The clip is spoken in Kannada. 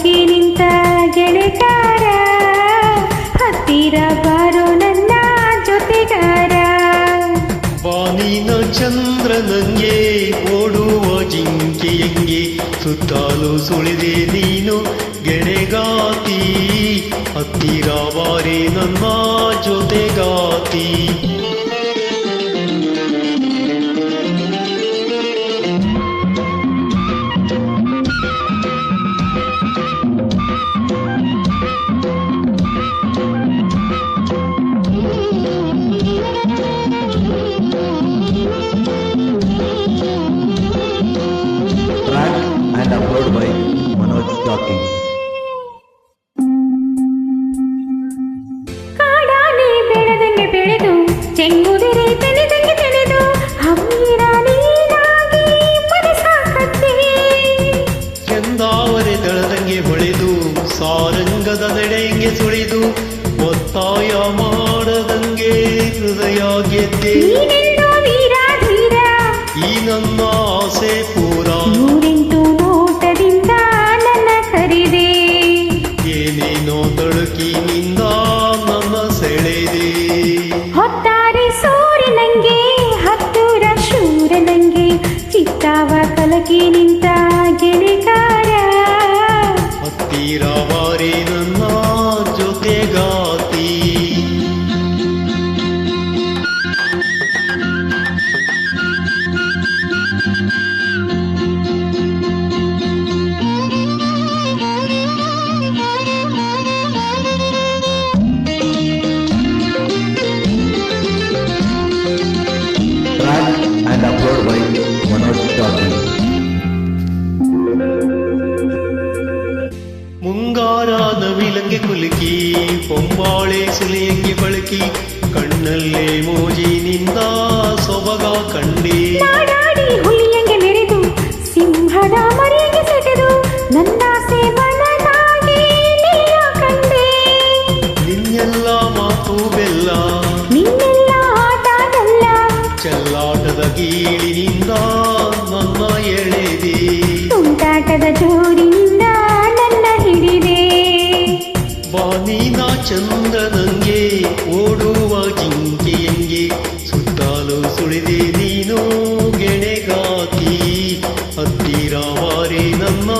ಕಲಕಿ ನಿಂತ ಗೆಳೆಗಾರ ಹತ್ತಿರ ಬಾರೋ ನನ್ನ ಜೊತೆಗಾರ. ಬಾನಿನ ಚಂದ್ರನಂಗೆ ಓಡುವ ಜಿಂಕೆಯಂಗೆ ಸುತ್ತಾಲು ಸುಳಿದೆ ನೀನು ಗೆಳೆಗಾತಿ. ಹತ್ತಿರ ಬಾರಿ ನನ್ನ ಜೊತೆಗಾತಿ. Talking. ಕಾಡಾನೆ ಬೆಳೆದಂಗೆ ಬೆಳೆದು ಚೆಂಗುದಿರಿ ತೆನೆದಂಗೆ ತೆನೆದು ಹಮ್ಮಿರ ನೀನಾಗಿ ಮನಸಾಕತ್ತೆ ಚಂದಾವರೆ ದಳದಂಗೆ ಹೊಳೆದು ಸಾರಂಗದ ನೆಡೆಯಂಗೆ ಸುಳಿದು ಒತ್ತಾಯ ಮಾಡದಂಗೆ ಹೃದಯ ಗೆದ್ದೆ. ಈ ನನ್ನ ಆಸೆ ಹೊತ್ತಾರೆ ಸೂರ್ಯನಂಗೆ ಹತ್ತೂರ ಶೂರನಂಗೆ ಚಿತ್ತಾವ ಕಲಕಿ ನಿಂತ ಗೆಳೆಗಾರ ಹತ್ತಿರ ಬಾರಿ ಮುಂಗಾರ ವಿಲಂಗೆ ಕುಲುಕಿ ಪೊಂಬಾಳೆ ಸುಲಿಯಂಗೆ ಬಳುಕಿ ಕಣ್ಣಲ್ಲೇ ಮೋಜಿನಿಂದ ಸೊಬಗ ಕಂಡಿ. ನಾಡಾಡಿ ಹುಲಿಯಂಗೆ ಮೆರೆದು ಸಿಂಹದ ಮರಿಯಂಗೆ ಸೆಟೆದು ನನ್ನ ಕಂಡೆ. ನಿನ್ನೆಲ್ಲ ಮಾತು ಬೆಲ್ಲ ನಿನ್ನೆಲ್ಲ ಆಟದಲ್ಲ ಚೆಲ್ಲಾಟದ ಗೀಳಿನಿಂದ ನನ್ನ ಎಳೆದಿ. ತುಂಟಾಟದ ಜೋಡಿನಿಂದ ಹತ್ತಿರ ಬಾರಿ ನನ್ನ